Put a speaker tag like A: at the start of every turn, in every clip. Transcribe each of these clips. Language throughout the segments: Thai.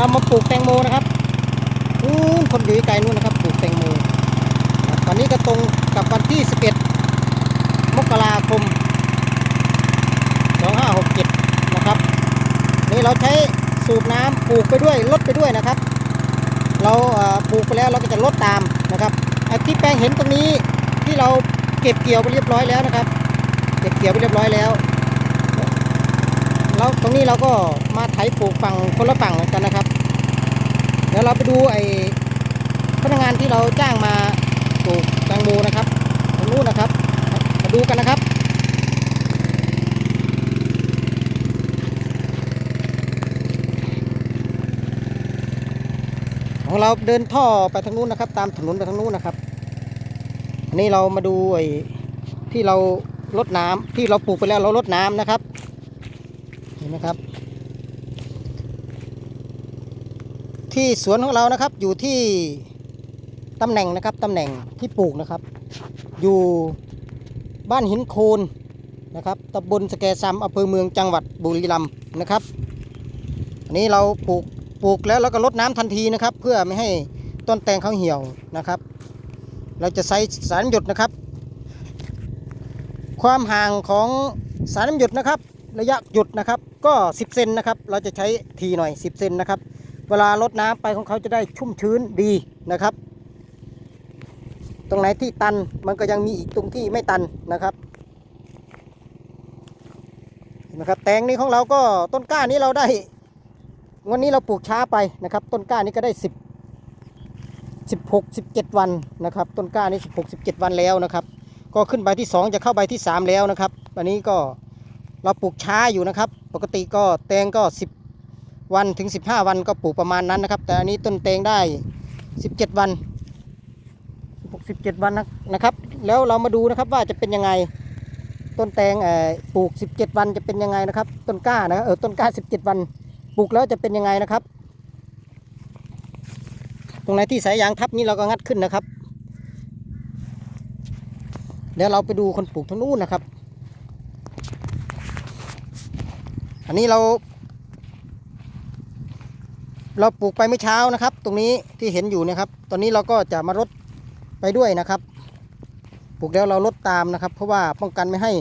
A: เรามาปลูกแตงโมนะครับนู้นคนอยู่ไกลนู้นนะครับ ปลูกแตงโมตอนนี้ก็ตรงกับวันที่ 11 มกราคม 2567 นะครับ นี่เราใช้สูบน้ำปลูกไปด้วยลดไปด้วยนะครับ เราปลูกไปแล้วเราก็จะลดตามนะครับที่แปลงเห็นตรงนี้ที่เราเก็บเกี่ยวไปเรียบร้อยแล้วนะครับ เก็บเกี่ยวไปเรียบร้อยแล้ว แล้วตรงนี้เราก็มาไถปลูกฝั่งคนละฝั่งกันนะครับ เดี๋ยวเราไปดูไอ้พนักงานที่เราจ้างมาปลูกแตงโมนะครับตรงนู้นนะครับ มาดูกันนะครับของเราเดินท่อไปทางนู้นนะครับ ตามถนนไปทางนู้นนะครับอันนี้เรามาดูไอ้ที่เราลดน้ำที่เราปลูกไปแล้วเราลดน้ำนะครับ ไหมครับ ที่สวนของเรานะครับอยู่ที่ตำแหน่งนะครับตำแหน่งที่ปลูกนะครับ อยู่บ้านหินโคนนะครับตำบลสแกซัมอำเภอเมืองจังหวัดบุรีรัมย์นะครับอันนี้เราปลูกปลูกแล้วเราก็ลดน้ำทันทีนะครับ เพื่อไม่ให้ต้นแตงเขาเหี่ยวนะครับ เราจะใส่สารหยดนะครับ ความห่างของสารน้ำหยดนะครับ ระยะหยุดนะครับ ก็ 10 เซนนะครับ เราจะใช้ทีหน่อย 10 เซนนะครับ เวลาลดน้ำไปของเขาจะได้ชุ่มชื้นดีนะครับ ตรงไหนที่ตันมันก็ยังมีอีกตรงที่ไม่ตันนะครับนไหมครับแตงนี้ของเราก็ต้นกล้านี้เราได้ วันนี้เราปลูกช้าไปนะครับ ต้นกล้านี้ก็ได้ 10 16 17 วันนะครับ ต้นกล้านี้16 17 วันแล้วนะครับ ก็ขึ้นใบที่ 2 จะเข้าใบที่ 3 แล้วนะครับอันนี้ก็ เราปลูกช้าอยู่นะครับ ปกติก็แตงก็ 10 วันถึง 15 วันก็ปลูกประมาณนั้นนะครับ แต่อันนี้ต้นแตงได้ 17 วัน16 17วันนะครับ แล้วเรามาดูนะครับว่าจะเป็นยังไงต้นแตงปลูก 17 วันจะเป็นยังไงนะครับ ต้นกล้านะเออต้นกล้า 17 วัน ปลูกแล้วจะเป็นยังไงนะครับ ตรงไหนที่สายยางทับนี้เราก็งัดขึ้นนะครับ เดี๋ยวเราไปดูคนปลูกทางนู้นนะครับ อันนี้เรา เราปลูกไปเมื่อเช้านะครับ ตรงนี้ที่เห็นอยู่นะครับ ตอนนี้เราก็จะมารดไปด้วยนะครับ ปลูกแล้วเราลดตามนะครับ เพราะว่าป้องกันไม่ให้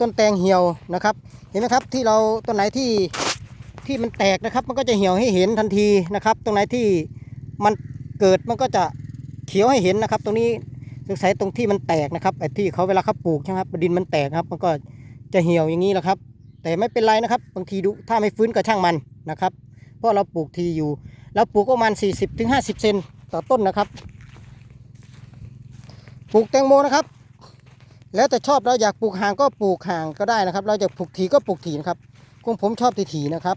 A: ต้นแตงเหี่ยวนะครับ เห็นไหมครับที่เราต้นไหนที่ที่มันแตกนะครับ มันก็จะเหี่ยวให้เห็นทันทีนะครับ ตรงไหนที่มันเกิดมันก็จะเขียวให้เห็นนะครับ ตรงนี้สงสัยตรงที่มันแตกนะครับไอ้ที่เขาเวลาเขาปลูกใช่ไหมครับดินมันแตกครับ มันก็จะเหี่ยวอย่างนี้แหละครับ แต่ไม่เป็นไรนะครับ บางทีดูถ้าไม่ฟื้นก็ช่างมันนะครับ เพราะเราปลูกทีอยู่เราปลูกประมาณ 40-50ถึง50เซนต่อต้นนะครับ ปลูกแตงโมนะครับ แล้วแต่ชอบเราอยากปลูกห่างก็ปลูกห่างก็ได้นะครับ เราจะปลูกถีก็ปลูกถีนะครับของผมชอบถี่ๆนะครับ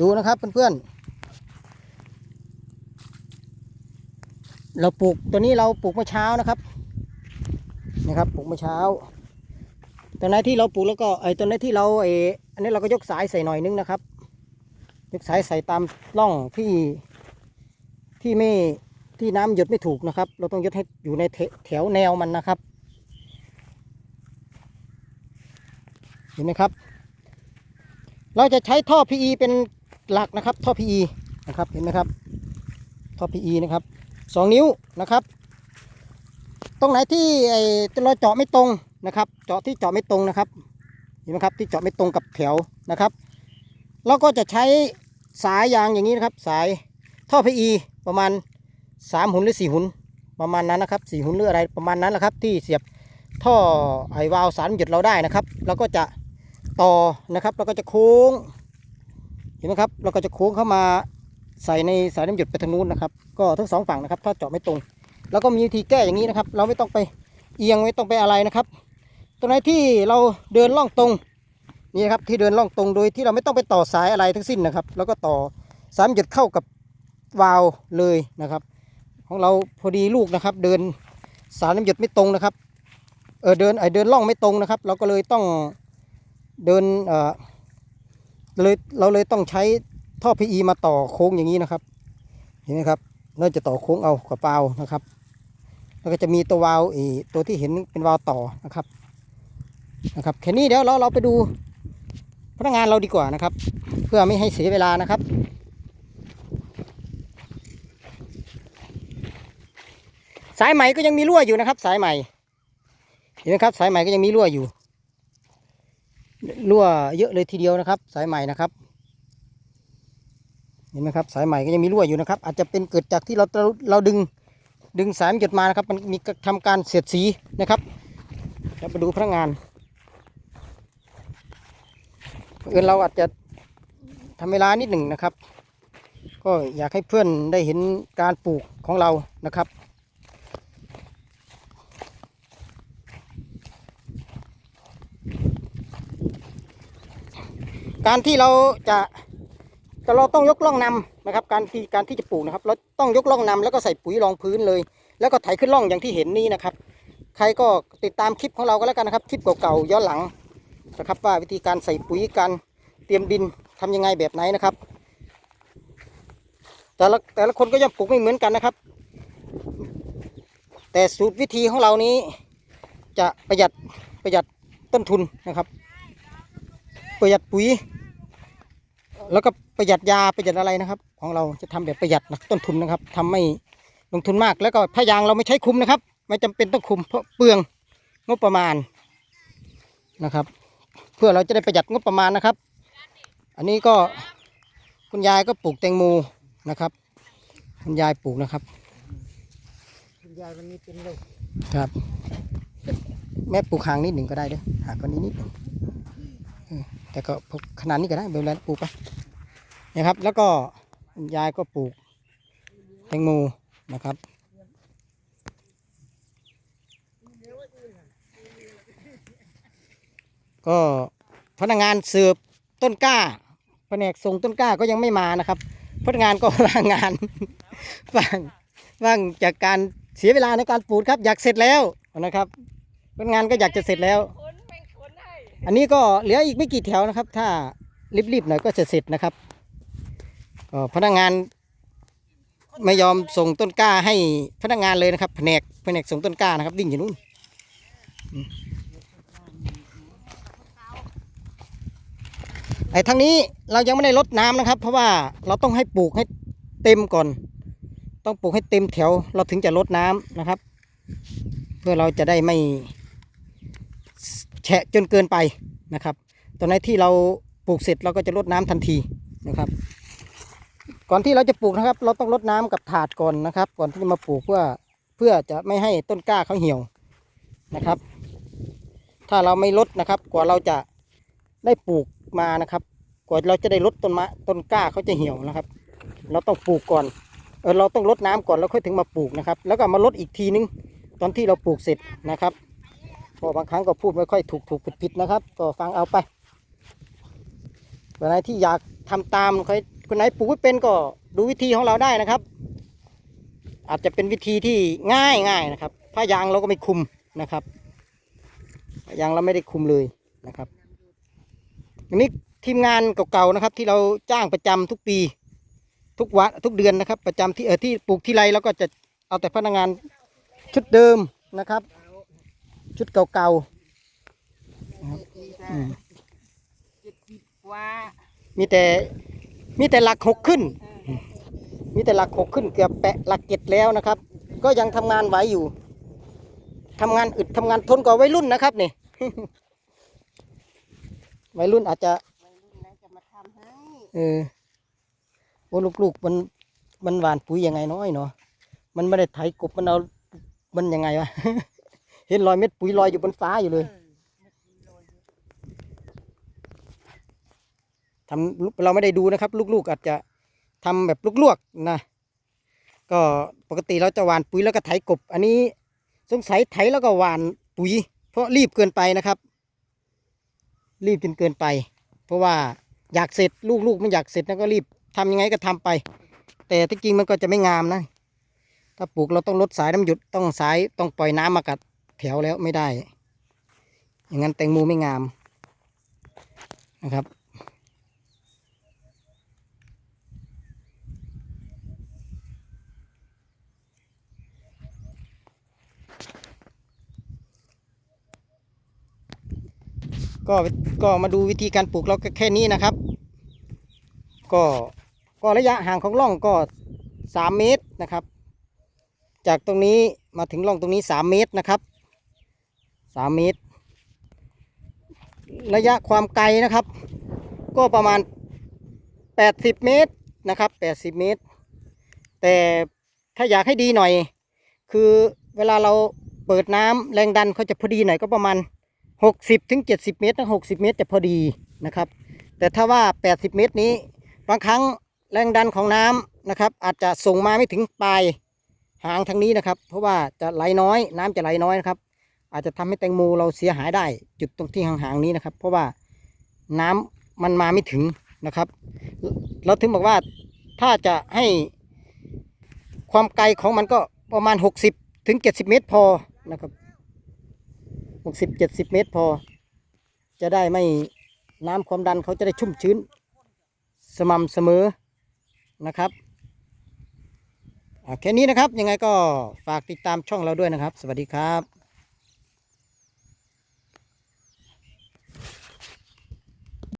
A: ดูนะครับเพื่อนๆเราปลูกตัวนี้เราปลูกเมื่อเช้านะครับ นะครับปลูกเมื่อเช้าตัวไหนที่เราปลูกแล้วก็ไอ้ตัวไหนที่เราไออันนี้เราก็ยกสายใส่หน่อยนึงนะครับ ยกสายใส่ตามร่องที่ที่ไม่ที่น้ำหยดไม่ถูกนะครับ เราต้องยดให้อยู่ในแถวแนวมันนะครับ เห็นไหมครับ เราจะใช้ท่อ PE เป็นหลักนะครับ ท่อ PE นะครับเห็นไหมครับ ท่อ PE นะครับสองนิ้วนะครับ ตรงไหนที่ไอ้เราเจาะไม่ตรงนะครับ เจาะที่เจาะไม่ตรงนะครับเห็นไหมครับที่เจาะไม่ตรงกับแถวนะครับเราก็จะใช้สายยางอย่างนี้นะครับ สายท่อ PE ประมาณสามหุ่นหรือสี่หุ่นประมาณนั้นนะครับสี่หุ่นหรืออะไรประมาณนั้นแหละครับ ที่เสียบท่อไอวาล์วสารหยุดเราได้นะครับเราก็จะต่อนะครับเราก็จะโค้งเห็นไหมครับเราก็จะโค้งเข้ามาใส่ในสายน้ำหยดไปทางนู้นนะครับ ก็ทั้งสองฝั่งนะครับ ถ้าเจาะไม่ตรง แล้วก็มีวิธีแก้อย่างนี้นะครับ เราไม่ต้องไปเอียงไม่ต้องไปอะไรนะครับ ตรงไหนที่เราเดินล่องตรงนี่นะครับที่เดินล่องตรงโดยที่เราไม่ต้องไปต่อสายอะไรทั้งสิ้นนะครับ แล้วก็ต่อสายน้ำหยดเข้ากับวาล์วเลยนะครับ ของเราพอดีลูกนะครับ เดินสายน้ำหยดไม่ตรงนะครับเออเดินไอเดินล่องไม่ตรงนะครับ เราก็เลยต้องเดินเออเลยเราเลยต้องใช้ท่อ PE มาต่อโค้งอย่างนี้นะครับ เห็นไหมครับเราจะต่อโค้งเอากับเปล่านะครับ แล้วก็จะมีตัววาล์วอีตัวที่เห็นเป็นวาล์วต่อนะครับนะครับแค่นี้เดี๋ยวเราเราไปดูพนักงานเราดีกว่านะครับ เพื่อไม่ให้เสียเวลานะครับสายใหม่ก็ยังมีรั่วอยู่นะครับ สายใหม่เห็นไหมครับ สายใหม่ก็ยังมีรั่วอยู่รั่วเยอะเลยทีเดียวนะครับ สายใหม่นะครับเห็นไหมครับ สายใหม่ก็ยังมีรั่วอยู่นะครับ อาจจะเป็นเกิดจากที่เราเราเราดึง ดึงสายมันหยดมานะครับ มันมีทำการเสียดสีนะครับเราไปดูพนักงานเอื่นเราอาจจะทำเวลานิดหนึ่งนะครับ ก็อยากให้เพื่อนได้เห็นการปลูกของเรานะครับการที่เราจะ แต่เราต้องยกล่องนำนะครับ การที่การที่จะปลูกนะครับ เราต้องยกล่องนำแล้วก็ใส่ปุ๋ยรองพื้นเลย แล้วก็ไถขึ้นล่องอย่างที่เห็นนี้นะครับ ใครก็ติดตามคลิปของเราก็แล้วกันนะครับ คลิปเก่าๆย้อนหลังนะครับว่าวิธีการใส่ปุ๋ยการเตรียมดินทำยังไงแบบไหนนะครับ แต่ละแต่ละคนก็ย่อมปลูกไม่เหมือนกันนะครับ แต่สูตรวิธีของเรานี้ จะประหยัดประหยัดต้นทุนนะครับ ประหยัดปุ๋ย แล้วก็ประหยัดยาประหยัดอะไรนะครับ ของเราจะทำแบบประหยัดนะต้นทุนนะครับทำไม่ลงทุนมากแล้วก็พยางเราไม่ใช้คุมนะครับ ไม่จำเป็นต้องคุมเพราะเปลืองงบประมาณนะครับ เพื่อเราจะได้ประหยัดงบประมาณนะครับ อันนี้ก็คุณยายก็ปลูกแตงโมนะครับ คุณยายปลูกนะครับ
B: คุณยายวันนี้เป็นเลย
A: ครับ แม่ปลูกห่างนิดหนึ่งก็ได้เด้อห่างกว่านี้นิดหนึ่งเออ แต่ก็พอขนาดนี้ก็ได้เบลแลนปลูกไปนะครับ แล้วก็ยายก็ปลูกแตงโมนะครับ ก็พนักงานเสิร์ฟต้นกล้าแผนกส่งต้นกล้าก็ยังไม่มานะครับ พนักงานก็ลางานว่างว่างจากการเสียเวลาในการปลูกครับ อยากเสร็จแล้วนะครับพนักงานก็อยากจะเสร็จแล้ว อันนี้ก็เหลืออีกไม่กี่แถวนะครับ ถ้ารีบๆหน่อยก็จะเสร็จนะครับก็พนักงานไม่ยอมส่งต้นกล้าให้พนักงานเลยนะครับแผนกแผนกส่งต้นกล้านะครับวิ่งอยู่นู่นไอ้ทางนี้เรายังไม่ได้ลดน้ำนะครับ เพราะว่าเราต้องให้ปลูกให้เต็มก่อน ต้องปลูกให้เต็มแถวเราถึงจะลดน้ำนะครับ เพื่อเราจะได้ไม่ ฉะจนเกินไปนะครับ ตอนไหนที่เราปลูกเสร็จเราก็จะลดน้ำทันทีนะครับ ก่อนที่เราจะปลูกนะครับ เราต้องลดน้ำกับถาดก่อนนะครับ ก่อนที่จะมาปลูกเพื่อเพื่อจะไม่ให้ต้นกล้าเขาเหี่ยวนะครับ ถ้าเราไม่ลดนะครับกว่าเราจะได้ปลูกมานะครับ กว่าเราจะได้ลดต้นม้ต้นกล้าเขาจะเหี่ยวนะครับ เราต้องปลูกก่อนเออเราต้องลดน้ำก่อนแล้วค่อยถึงมาปลูกนะครับ แล้วก็มาลดอีกทีนึงตอนที่เราปลูกเสร็จนะครับ พอบางครั้งก็พูดไม่ค่อยถูกถูกผิดผิดนะครับ ก็ฟังเอาไปคนไหนที่อยากทำตามใครคนไหนปลูกไม่เป็นก็ดูวิธีของเราได้นะครับ อาจจะเป็นวิธีที่ง่ายง่ายนะครับผ้ายางเราก็ไม่คุมนะครับยางเราไม่ได้คุมเลยนะครับอันนี้ทีมงานเก่าๆนะครับ ที่เราจ้างประจำทุกปี ทุกวันทุกเดือนนะครับ ประจำที่เออที่ปลูกที่ไรเราก็จะเอาแต่พนักงานชุดเดิมนะครับ ชุดเก่าๆนะครับอืม
B: เจ็ดสิบกว่า
A: มีแต่มีแต่หลักหกขึ้น มีแต่หลักหกขึ้นเกือบแปะหลักเจ็ดแล้วนะครับ ก็ยังทำงานไหวอยู่ทำงานอึดทำงานทนกว่าวัยรุ่นนะครับนี่วัยรุ่นอาจจะ
B: วัยรุ่นแล้วจะมาทำให้
A: เออโอ้ลูกๆมันมันหวานปุ๋ยยังไงน้อยเนาะมันไม่ได้ไถกบมันเอามันยังไงวะ เห็นรอยเม็ดปุ๋ยลอยอยู่บนฟ้าอยู่เลยทำเราไม่ได้ดูนะครับ ลูกๆอาจจะทำแบบลวกๆนะ ก็ปกติเราจะหว่านปุ๋ยแล้วก็ไถกบ อันนี้สงสัยไถแล้วก็หว่านปุ๋ย เพราะรีบเกินไปนะครับ รีบจนเกินไป เพราะว่าอยากเสร็จลูกๆมันอยากเสร็จแล้วก็รีบทำยังไงก็ทำไป แต่ที่จริงมันก็จะไม่งามนะ ถ้าปลูกเราต้องลดสายน้ำหยุดต้องสายต้องปล่อยน้ำมากัด แถวแล้วไม่ได้ อย่างนั้นแตงโมไม่งามนะครับ ก็ก็มาดูวิธีการปลูกเราก็แค่นี้นะครับ ก็ก็ระยะห่างของร่องก็สามเมตรนะครับ จากตรงนี้มาถึงร่องตรงนี้สามเมตรนะครับ สามเมตร ระยะความไกลนะครับ ก็ประมาณ80เมตรนะครับ80เมตร แต่ถ้าอยากให้ดีหน่อย คือเวลาเราเปิดน้ำแรงดันเขาจะพอดีหน่อยก็ประมาณ60ถึง70เมตรนะ60เมตรจะพอดีนะครับ แต่ถ้าว่า80เมตรนี้บางครั้งแรงดันของน้ำนะครับ อาจจะส่งมาไม่ถึงปลายหางทางนี้นะครับ เพราะว่าจะไหลน้อย น้ำจะไหลน้อยนะครับ อาจจะทำให้แตงโมเราเสียหายได้ จุดตรงที่ห่างๆนี้นะครับ เพราะว่าน้ำมันมาไม่ถึงนะครับเราถึงบอกว่าถ้าจะให้ความไกลของมันก็ประมาณ 60ถึง70 เมตรพอนะครับ 60 70 เมตรพอ จะได้ไม่น้ำความดันเขาจะได้ชุ่มชื้น สม่ำเสมอนะครับอ่าแค่นี้นะครับยังไงก็ฝากติดตามช่องเราด้วยนะครับ สวัสดีครับ